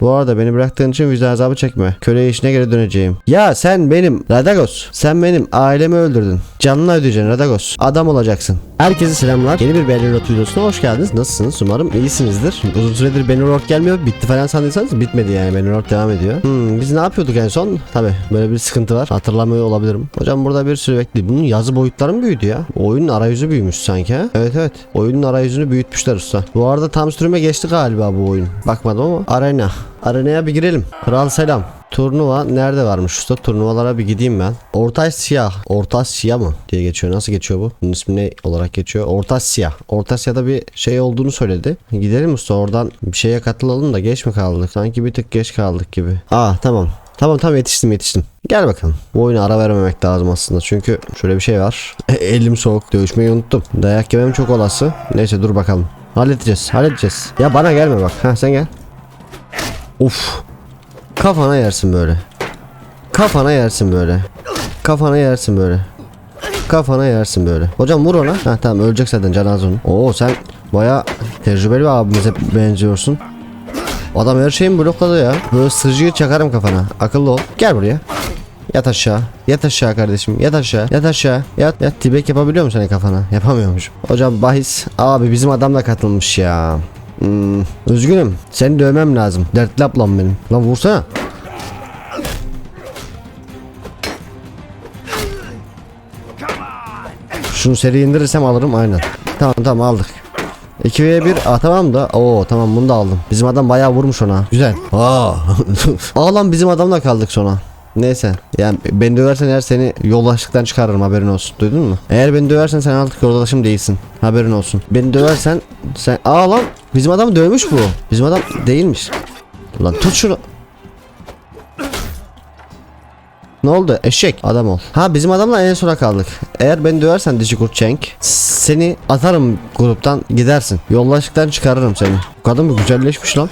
Bu arada beni bıraktığın için vicdan azabı çekme. Köle işine geri döneceğim. Ya sen benim Radagos. Sen benim ailemi öldürdün. Canını ödeyeceksin Radagos. Adam olacaksın. Herkese selamlar. Yeni bir Bannerlord videosuna hoş geldiniz. Nasılsınız? Umarım iyisinizdir. Uzun süredir Bannerlord gelmiyor. Bitti falan sandıysanız bitmedi yani. Bannerlord devam ediyor. Hmm, biz ne yapıyorduk en son? Tabi böyle bir sıkıntı var. Hatırlamıyor olabilirim. Hocam burada bir sürü bekli. Bunun yazı boyutları mı büyüdü ya? Oyunun arayüzü büyümüş sanki? Evet evet. Oyunun arayüzünü büyütmüşler usta. Bu arada tam sürüme geçti galiba bu oyun. Bakmadım ama. Arena. Arenaya bir girelim. Kral selam. Turnuva nerede varmış usta? Turnuvalara bir gideyim ben. Orta Asya. Orta Asya mı diye geçiyor. Nasıl geçiyor bu? Bunun ismi ne olarak geçiyor? Orta Asya. Orta Asya'da bir şey olduğunu söyledi. Gidelim usta oradan bir şeye katılalım da geç mi kaldık? Sanki bir tık geç kaldık gibi. Aa tamam. Tamam tamam yetiştim yetiştim. Gel bakalım. Bu oyuna ara vermemek lazım aslında. Çünkü şöyle bir şey var. Elim soğuk. Dövüşmeyi unuttum. Dayak yemem çok olası. Neyse dur bakalım. Halledeceğiz. Halledeceğiz. Ya bana gelme bak. Ha sen gel. Uf. Kafana yersin böyle. Kafana yersin böyle. Kafana yersin böyle. Kafana yersin böyle. Hocam vur ona. Ha tamam ölecek zaten canaz onun. Oo sen baya tecrübeli bir abimize benziyorsun. Adam her şeyi blokladı ya. Böyle sırcıyı çakarım kafana. Akıllı ol. Gel buraya. Yat aşağı. Yat aşağı kardeşim. Yat aşağı. Yat aşağı. Yat. Yat. Tibek yapabiliyor musun senin kafana? Yapamıyormuş. Hocam bahis. Abi bizim adam da katılmış ya. Hmm, üzgünüm. Seni dövmem lazım. Dertli ablam benim. Lan vursana. Şunu seri indirirsem alırım aynen. Tamam tamam aldık. 2 v 1 ah tamam da oo tamam bunu da aldım. Bizim adam bayağı vurmuş ona. Güzel. Aa. Aa lan bizim adamla kaldık sonra. Neyse yani beni döversen eğer seni yoldaşlıktan çıkarırım haberin olsun duydun mu? Eğer beni döversen sen artık yoldaşım değilsin haberin olsun. Beni döversen sen aa lan bizim adamı dövmüş bu. Bizim adam değilmiş. Lan tut şunu. Ne oldu? Eşek. Adam ol. Ha bizim adamla en sona kaldık. Eğer beni döversen Dişi Kurt Cenk seni atarım gruptan gidersin. Yoldaşlıktan çıkarırım seni. Bu kadın bir güzelleşmiş lan.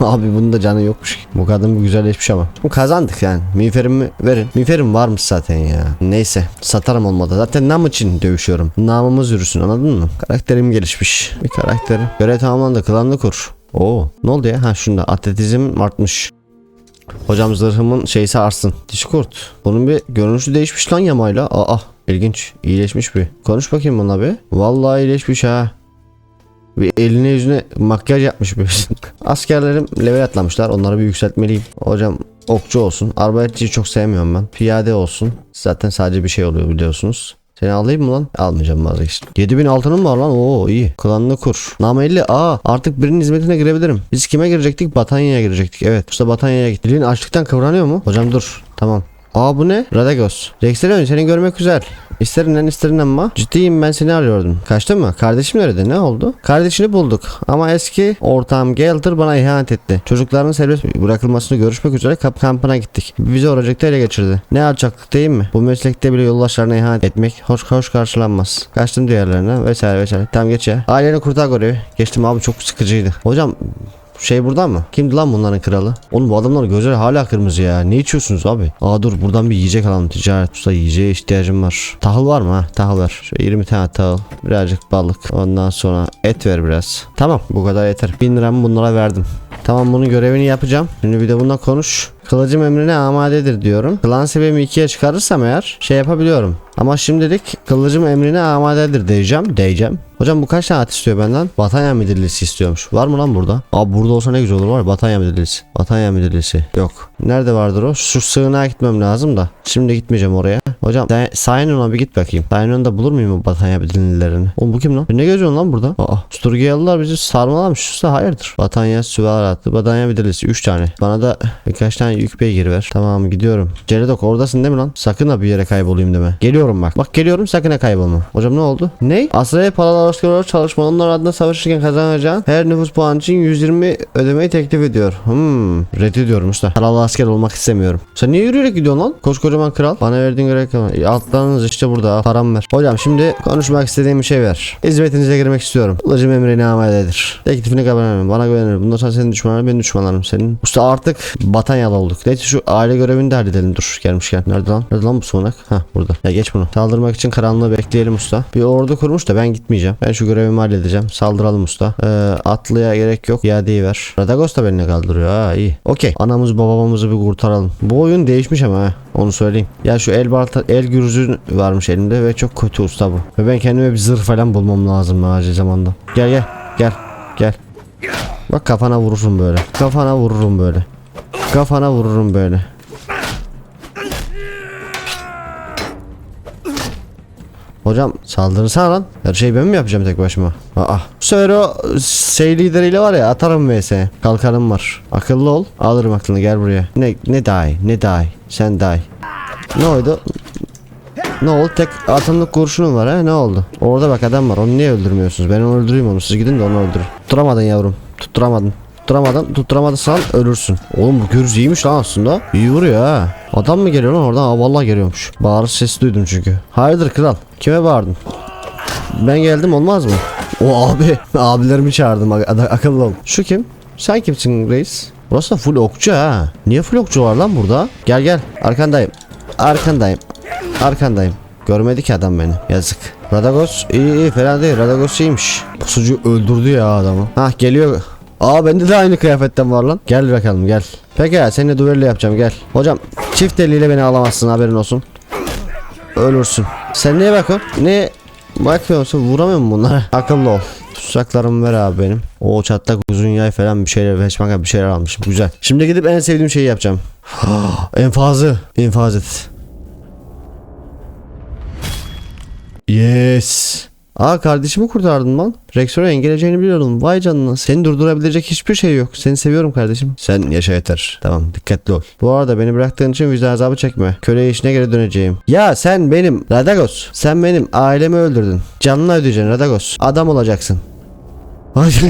Abi bunun da canı yokmuş. Bu kadın bir güzelleşmiş ama. Şimdi kazandık yani. Miğferimi verin. Miğferim varmış zaten ya. Neyse. Satarım olmadı. Zaten nam için dövüşüyorum. Namımız yürüsün anladın mı? Karakterim gelişmiş. Bir karakteri. Görev tamamlandı. Klanlı kur. Oo. Ne oldu ya? Ha şunda. Atletizm artmış. Hocam zırhımın şeysi arsın. Discord. Bunun bir görünüşü değişmiş lan yamayla. Aa ilginç. İyileşmiş bir. Konuş bakayım buna bir. Vallahi iyileşmiş ha. Bir eline yüzüne makyaj yapmış bir. Askerlerim level atlamışlar. Onları bir yükseltmeliyim. Hocam okçu olsun. Arbaletçiyi çok sevmiyorum ben. Piyade olsun. Zaten sadece bir şey oluyor biliyorsunuz. Seni alayım mı lan? Almayacağım vazgeçtim. 7000 altınım var lan. Oo iyi. Klanını kur. Nam 50. Aa artık birinin hizmetine girebilirim. Biz kime girecektik? Batanya'ya girecektik. Evet. Usta Batanya'ya gitti. Dilin açlıktan kıvranıyor mu? Hocam dur. Tamam. Aa bu ne? Radagos. Rexelion seni görmek güzel. İsterinden isterinden ama ciddiyim ben seni arıyordum. Kaçtın mı? Kardeşim nerede? Ne oldu? Kardeşini bulduk. Ama eski ortağım Gelter bana ihanet etti. Çocukların serbest bırakılmasını görüşmek üzere kap kampına gittik. Bizi oracıkta ele geçirdi. Ne alçaklık değil mi? Bu meslekte bile yoldaşlarına ihanet etmek hoş hoş karşılanmaz. Kaçtım diğerlerine vesaire vesaire. Tamam geç ya. Aileni kurtar görevi. Geçtim abi çok sıkıcıydı. Hocam şey buradan mı? Kimdi lan bunların kralı? Oğlum bu adamların gözleri hala kırmızı ya. Ne içiyorsunuz abi? Aa dur buradan bir yiyecek alalım. Ticaret usta yiyeceğe ihtiyacım var. Tahıl var mı ha? Tahıl ver. Şöyle 20 tane tahıl. Birazcık balık. Ondan sonra et ver biraz. Tamam bu kadar yeter. 1000 liramı bunlara verdim. Tamam bunun görevini yapacağım. Şimdi bir de bununla konuş. Kılıcım emrine amadedir diyorum. Klan seviyemi ikiye çıkarırsam eğer şey yapabiliyorum. Ama şimdilik kılıcım emrine amadedir diyeceğim. Diyeceğim. Hocam bu kaç tane at istiyor benden? Batanya müdürlüsü istiyormuş. Var mı lan burada? Abi burada olsa ne güzel olur var. ya, Batanya müdürlüsü. Batanya müdürlüsü. Yok. Nerede vardır o? Şu sığınağa gitmem lazım da. Şimdi gitmeyeceğim oraya. Hocam Sayınon'a bir git bakayım. Sayınon'da bulur muyum bu Batanya müdürlülerini? Oğlum bu kim lan? Ne geziyorsun lan burada? Aa. Sturgiyalılar bizi sarmalamış. Usta hayırdır? Batanya süvar attı. Batanya müdürlüsü 3 tane. Bana da birkaç tane yük beygir ver. Tamam gidiyorum. Ceredok oradasın değil mi lan? Sakın ha bir yere kaybolayım deme. Geliyorum bak. Bak geliyorum sakın ha kaybolma. Hocam ne oldu? Ne? Asraya paralar olarak çalışma onlar adına savaşırken kazanacağın her nüfus puanı için 120 ödemeyi teklif ediyor. Hmm. Reddediyorum usta. Paralı asker olmak istemiyorum. Sen niye yürüyerek gidiyorsun lan? Koskocaman kral. Bana verdiğin görev kalma. Altlarınız işte burada. Param ver. Hocam şimdi konuşmak istediğim bir şey ver. Hizmetinize girmek istiyorum. Kılıcım emrine amadedir. Teklifini kabul etmem. Bana güvenir. Bundan sonra senin düşmanların benim düşmanlarım. Senin. Usta artık Batanyalı olduk. Neyse şu aile görevini de halledelim dur gelmişken. Nerede lan? Nerede lan bu sonak? Ha burada. Ya geç bunu. Saldırmak için karanlığı bekleyelim usta. Bir ordu kurmuş da ben gitmeyeceğim. Ben şu görevimi halledeceğim. Saldıralım usta. Ee, atlıya gerek yok. İadeyi ver. Radagos da beni kaldırıyor. Ha iyi. Okey. Anamız babamızı bir kurtaralım. Bu oyun değişmiş ama ha. Onu söyleyeyim. Ya şu el balta, el gürzü varmış elimde ve çok kötü usta bu. Ve ben kendime bir zırh falan bulmam lazım acil zamanda. Gel gel. Gel. Gel. Bak kafana vururum böyle. Kafana vururum böyle. Kafana vururum böyle. Hocam saldırırsana lan. Her şeyi ben mi yapacağım tek başıma? Aa. Bu sefer o şey lideriyle var ya atarım vs. Kalkanım var. Akıllı ol. Alırım aklını gel buraya. Ne ne die ne die. Sen die. Ne oldu? Ne oldu? Tek atımlık kurşunum var ha? Ne oldu? Orada bak adam var. Onu niye öldürmüyorsunuz? Ben onu öldüreyim onu. Siz gidin de onu öldürün. Tutturamadın yavrum. Tutturamadın. Tutturamadın. Tutturamadıysan ölürsün. Oğlum bu gürüz iyiymiş lan aslında. İyi vuruyor ha. Adam mı geliyor lan oradan? Aa vallahi geliyormuş. Bağırış sesi duydum çünkü. Hayırdır kral? Kime bağırdın? Ben geldim olmaz mı? O abi. Abilerimi çağırdım. Ak- ak- akıllı ol. Şu kim? Sen kimsin reis? Burası da full okçu ha. Niye full okçu var lan burada? Gel gel. Arkandayım. Arkandayım. Arkandayım. Görmedi ki adam beni. Yazık. Radagos iyi iyi fena değil. Radagos iyiymiş. Pusucu öldürdü ya adamı. Hah geliyor. Aa bende de aynı kıyafetten var lan. Gel bakalım gel. Peki ya seninle duello yapacağım gel. Hocam çift eliyle beni alamazsın haberin olsun. Ölürsün. Sen neye bakıyorsun? Ne bakıyorsun? Vuramıyor musun bunlara? Akıllı ol. Tuzaklarımı ver abi benim. O çatlak uzun yay falan bir şeyler peşmaka bir şeyler almışım. Güzel. Şimdi gidip en sevdiğim şeyi yapacağım. Enfazı. İnfaz et. Yes. Aa kardeşimi kurtardın lan. Rexor'u engelleyeceğini biliyordum. Vay canına. Seni durdurabilecek hiçbir şey yok. Seni seviyorum kardeşim. Sen yaşa yeter. Tamam dikkatli ol. Bu arada beni bıraktığın için vicdan azabı çekme. Köle işine geri döneceğim. Ya sen benim Radagos. Sen benim ailemi öldürdün. Canını ödeyeceksin Radagos. Adam olacaksın.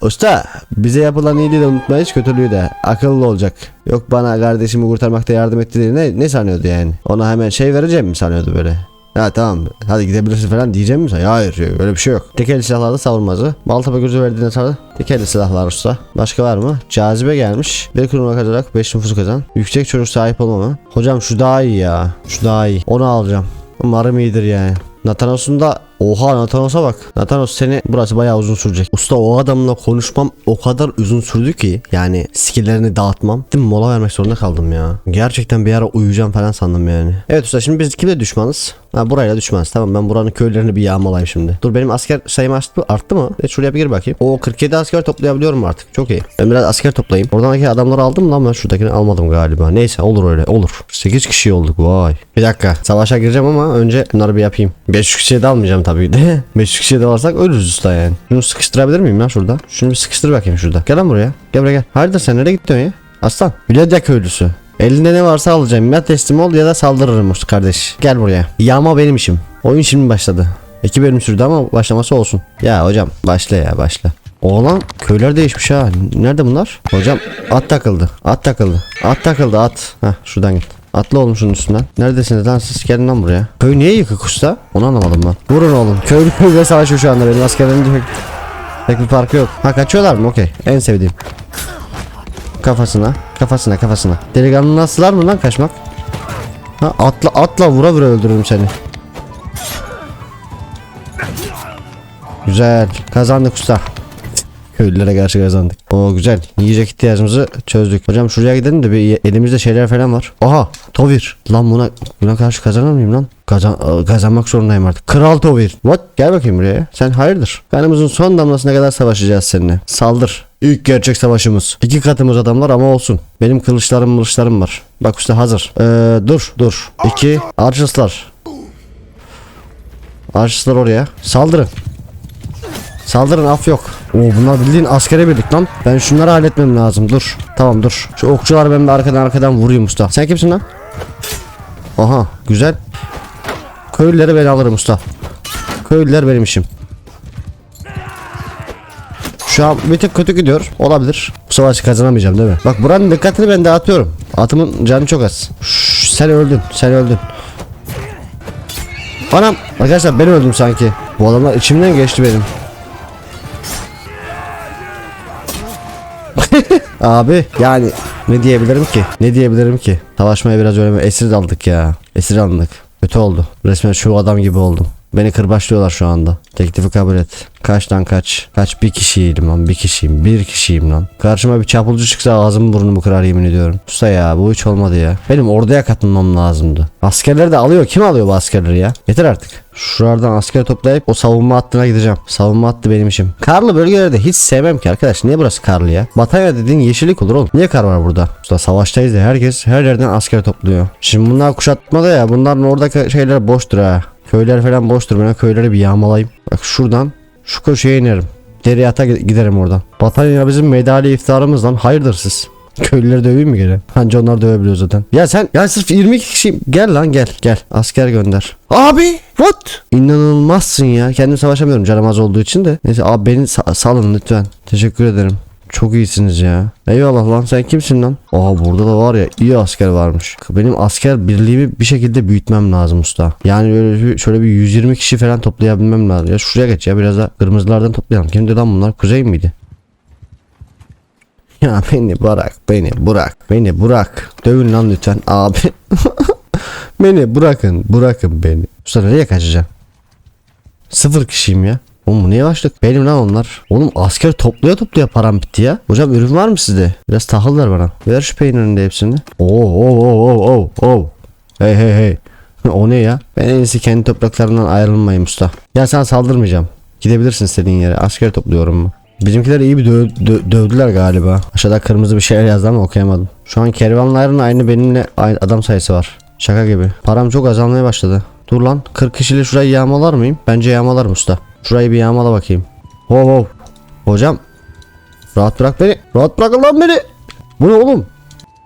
Usta bize yapılan iyiliği de unutma hiç kötülüğü de akıllı olacak. Yok bana kardeşimi kurtarmakta yardım etti diye ne, ne sanıyordu yani? Ona hemen şey vereceğim mi sanıyordu böyle? Ha tamam hadi gidebilirsin falan diyeceğim mi sen? Hayır öyle bir şey yok. Tekerli silahlarda savunmazı. Balta ve gözü verdiğine sarı. Tekerli silahlar usta. Başka var mı? Cazibe gelmiş. Bir kuruma kazanarak 5 nüfus kazan. Yüksek çocuk sahip olmama. Hocam şu daha iyi ya. Şu daha iyi. Onu alacağım. Umarım iyidir yani. Nathanos'un da Oha Nathanos'a bak. Nathanos seni burası bayağı uzun sürecek. Usta o adamla konuşmam o kadar uzun sürdü ki yani skilllerini dağıtmam. Değil mi? Mola vermek zorunda kaldım ya. Gerçekten bir ara uyuyacağım falan sandım yani. Evet usta şimdi biz kimle düşmanız? Ha burayla düşmanız. Tamam ben buranın köylerini bir yağmalayayım şimdi. Dur benim asker sayım arttı, arttı mı? Evet şuraya bir gir bakayım. O 47 asker toplayabiliyorum artık. Çok iyi. Ben biraz asker toplayayım. Oradaki adamları aldım lan ben şuradakini almadım galiba. Neyse olur öyle olur. 8 kişi olduk vay. Bir dakika. Savaşa gireceğim ama önce bunları bir yapayım. 5 kişiye de almayacağım tabii de. 5 kişiye de alırsak ölürüz usta yani. Şunu sıkıştırabilir miyim ya şurada? Şunu bir sıkıştır bakayım şurada. Gel lan buraya. Gel buraya gel. Hayırdır sen nereye gittin ya? Aslan. Bilecek köylüsü. Elinde ne varsa alacağım. Ya teslim ol ya da saldırırım kardeş. Gel buraya. Yağma benim işim. Oyun şimdi başladı. İki bölüm sürdü ama başlaması olsun. Ya hocam başla ya başla. Oğlan köyler değişmiş ha. Nerede bunlar? Hocam at takıldı. At takıldı. At takıldı at. Heh şuradan git. Atla oğlum şunun üstünden. Neredesiniz lan siz? Gelin lan buraya. Köy niye yıkık usta? Onu anlamadım ben. Vurun oğlum. Köylü savaşıyor şu anda. Benim askerlerim pek bir farkı yok. Ha kaçıyorlar mı? Okey. En sevdiğim. Kafasına. Kafasına kafasına. Delikanlı nasıllar mı lan kaçmak? Ha atla atla vura vura öldürürüm seni. Güzel. Kazandık usta. Köylülere karşı kazandık. O güzel. Yiyecek ihtiyacımızı çözdük. Hocam şuraya gidelim de bir elimizde şeyler falan var. Aha Tovir. Lan buna buna karşı kazanır mıyım lan? Kazan, kazanmak zorundayım artık. Kral Tovir. What? Gel bakayım buraya. Sen hayırdır? Kanımızın son damlasına kadar savaşacağız seninle. Saldır. İlk gerçek savaşımız. İki katımız adamlar ama olsun. Benim kılıçlarım mılıçlarım var. Bak usta hazır. Ee, dur dur. İki. Archus'lar. Archus'lar oraya. Saldırın. Saldırın af yok. Oo bunlar bildiğin askere birlik lan. Ben şunları halletmem lazım. Dur. Tamam dur. Şu okçular ben bir arkadan arkadan vurayım usta. Sen kimsin lan? Aha güzel. Köylüleri ben alırım usta. Köylüler benim işim. Şu an bir tık kötü gidiyor. Olabilir. Bu savaşı kazanamayacağım değil mi? Bak buranın dikkatini ben dağıtıyorum. Atımın canı çok az. Şşş, sen öldün. Sen öldün. Anam. Arkadaşlar ben öldüm sanki. Bu adamlar içimden geçti benim. Abi yani Ne diyebilirim ki? Ne diyebilirim ki? Savaşmaya biraz öyle esir aldık ya. Esir aldık. Kötü oldu. Resmen şu adam gibi oldum. Beni kırbaçlıyorlar şu anda. Teklifi kabul et. Kaçtan kaç? Kaç bir kişiyim lan bir kişiyim. Bir kişiyim lan. Karşıma bir çapulcu çıksa ağzımı burnumu kırar yemin ediyorum. Usta ya bu hiç olmadı ya. Benim orduya katılmam lazımdı. Askerleri de alıyor. Kim alıyor bu askerleri ya? Yeter artık. Şuralardan asker toplayıp o savunma hattına gideceğim. Savunma hattı benim işim. Karlı bölgelerde hiç sevmem ki arkadaş. Niye burası karlı ya? Batarya dediğin yeşillik olur oğlum. Niye kar var burada? Usta savaştayız ya herkes her yerden asker topluyor. Şimdi bunlar kuşatmada ya. Bunların oradaki şeyler boştur ha. Köyler falan boştur. Ben köyleri bir yağmalayayım. Bak şuradan şu köşeye inerim. Deri ata giderim oradan. Batarya bizim medali iftarımız lan. Hayırdır siz? Köylüleri döveyim mi gene? Anca onlar dövebiliyor zaten. Ya sen ya sırf 22 kişi gel lan gel gel asker gönder. Abi what? İnanılmazsın ya. Kendim savaşamıyorum canım az olduğu için de. Neyse abi beni sa- salın lütfen. Teşekkür ederim. Çok iyisiniz ya. Eyvallah lan sen kimsin lan? Aa burada da var ya iyi asker varmış. Benim asker birliğimi bir şekilde büyütmem lazım usta. Yani böyle bir- şöyle bir 120 kişi falan toplayabilmem lazım. Ya şuraya geç ya biraz da kırmızılardan toplayalım. Kimdi lan bunlar? Kuzey miydi? Ya beni bırak, beni bırak, beni bırak. Dövün lan lütfen abi. beni bırakın, bırakın beni. Usta nereye kaçacağım? Sıfır kişiyim ya. Oğlum niye başladık? Benim lan onlar. Oğlum asker topluya topluya param bitti ya. Hocam ürün var mı sizde? Biraz tahıl ver bana. Ver şu peynirin de hepsini. Oo oo oo oo oo oo. Hey hey hey. o ne ya? Ben en iyisi kendi topraklarından ayrılmayayım usta. Ya sana saldırmayacağım. Gidebilirsin istediğin yere. Asker topluyorum mu? Bizimkiler iyi bir dö- dö- dövdüler galiba. Aşağıda kırmızı bir şeyler yazdı ama okuyamadım. Şu an kervanların aynı benimle aynı adam sayısı var. Şaka gibi. Param çok azalmaya başladı. Dur lan 40 kişiyle şurayı yağmalar mıyım? Bence yağmalarım usta. Şurayı bir yağmala bakayım. Wow wow. Hocam. Rahat bırak beni. Rahat bırakın lan beni. Bu ne oğlum?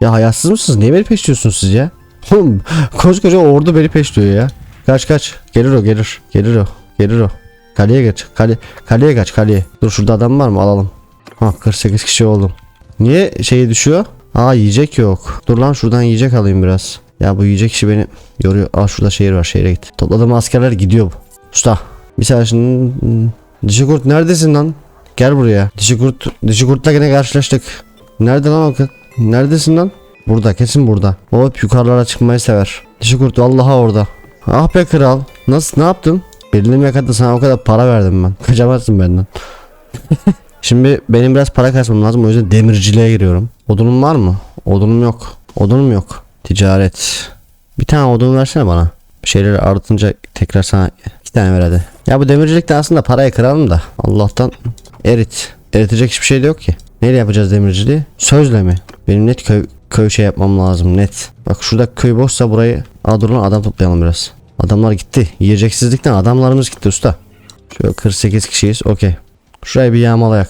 Ya hayatsız mısınız? Niye beni peşliyorsunuz siz ya? Oğlum koskoca ordu beni peşliyor ya. Kaç kaç. Gelir o gelir. Gelir o. Gelir o. Kaleye geç. Kale, kaleye kaç kaleye. Dur şurada adam var mı? Alalım. Ha 48 kişi oldum. Niye şeyi düşüyor? Aa yiyecek yok. Dur lan şuradan yiyecek alayım biraz. Ya bu yiyecek işi beni yoruyor. Aa şurada şehir var şehre git. Topladığım askerler gidiyor bu. Usta. Bir saniye şimdi. hmm, Dişi kurt neredesin lan? Gel buraya. Dişi kurt, dişi kurtla gene karşılaştık. Nerede lan o kız? Neredesin lan? Burada kesin burada. O hep yukarılara çıkmayı sever. Dişi kurt vallahi orada. Ah be kral. Nasıl ne yaptın? Birliğim yakaladı sana o kadar para verdim ben. Kaçamazsın benden. Şimdi benim biraz para kasmam lazım o yüzden demirciliğe giriyorum. Odunum var mı? Odunum yok. Odunum yok. Ticaret. Bir tane odun versene bana. Bir şeyleri artınca tekrar sana iki tane ver hadi. Ya bu demircilikte aslında parayı kıralım da. Allah'tan erit. Eritecek hiçbir şey de yok ki. Neyle yapacağız demirciliği? Sözle mi? Benim net köy, köy şey yapmam lazım net. Bak şurada köy boşsa burayı Aa adam toplayalım biraz. Adamlar gitti. Yiyeceksizlikten adamlarımız gitti usta. Şöyle 48 kişiyiz. Okey. Şurayı bir yağmalayak.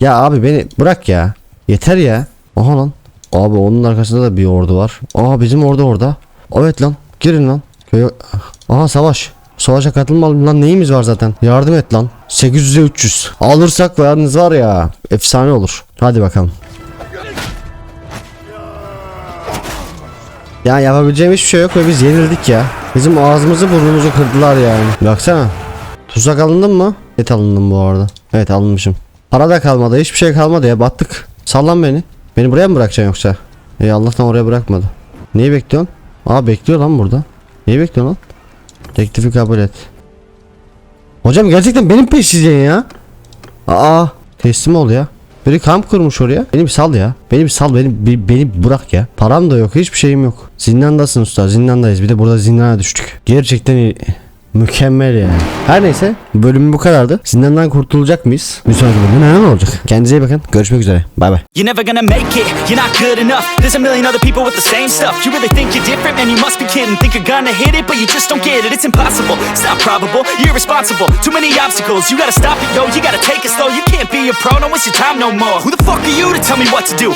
Ya abi beni bırak ya. Yeter ya. Aha lan. Abi onun arkasında da bir ordu var. Aa bizim ordu orada. Evet lan. Girin lan. Köye... Aha savaş. Savaşa katılmalım lan neyimiz var zaten. Yardım et lan. 800'e 300. Alırsak varınız var ya. Efsane olur. Hadi bakalım. Ya yapabileceğim hiçbir şey yok ve biz yenildik ya. Bizim ağzımızı burnumuzu kırdılar yani. Baksana. Tuzak alındın mı? Et alındım bu arada. Evet alınmışım. Para da kalmadı. Hiçbir şey kalmadı ya. Battık. Sallan beni. Beni buraya mı bırakacaksın yoksa? Ey Allah'tan oraya bırakmadı. Neyi bekliyorsun? Aa bekliyor lan burada. Neyi bekliyorsun lan? Teklifi kabul et. Hocam gerçekten benim peşleyeceksin ya. Aa teslim ol ya. Biri kamp kurmuş oraya. Beni bir sal ya. Beni bir sal beni, bir- beni bırak ya. Param da yok hiçbir şeyim yok. Zindandasın usta zindandayız. Bir de burada zindana düştük. Gerçekten. Mükemmel yani. Her neyse bölümü bu kadardı. Zindandan kurtulacak mıyız? Bir sonraki bölümde neler olacak? Kendinize iyi bakın. Görüşmek üzere. Bay bay. You're never gonna make it, you're not good enough There's a million other people with the same stuff You really think you're different, man, you must be kidding Think you're gonna hit it, but you just don't get it It's impossible, it's not probable, you're irresponsible Too many obstacles, you gotta stop it, yo You gotta take it slow, you can't be a pro Don't waste your time no more Who the fuck are you to tell me what to do?